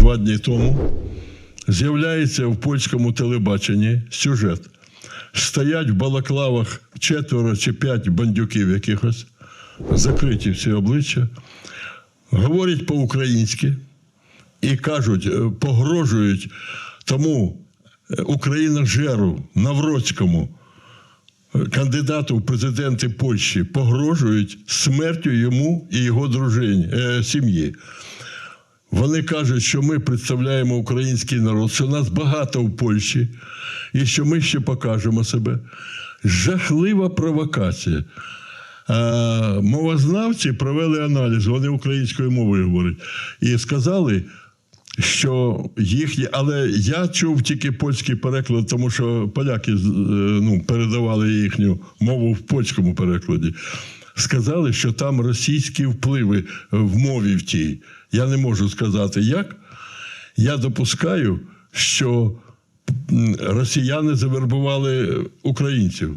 два дні тому з'являється в польському телебаченні сюжет. Стоять в балаклавах четверо чи п'ять бандюків якихось, закриті всі обличчя, говорять по-українськи і кажуть, е, погрожують тому е, Україножеру Навроцькому, е, кандидату в президенти Польщі, погрожують смертю йому і його дружині, е, сім'ї. Вони кажуть, що ми представляємо український народ, що нас багато в Польщі, і що ми ще покажемо себе. Жахлива провокація. Мовознавці провели аналіз, вони українською мовою говорять, і сказали, що їхні, але я чув тільки польський переклад, тому що поляки е, ну, передавали їхню мову в польському перекладі. Сказали, що там російські впливи в мові в тій. Я не можу сказати як. Я допускаю, що росіяни завербували українців.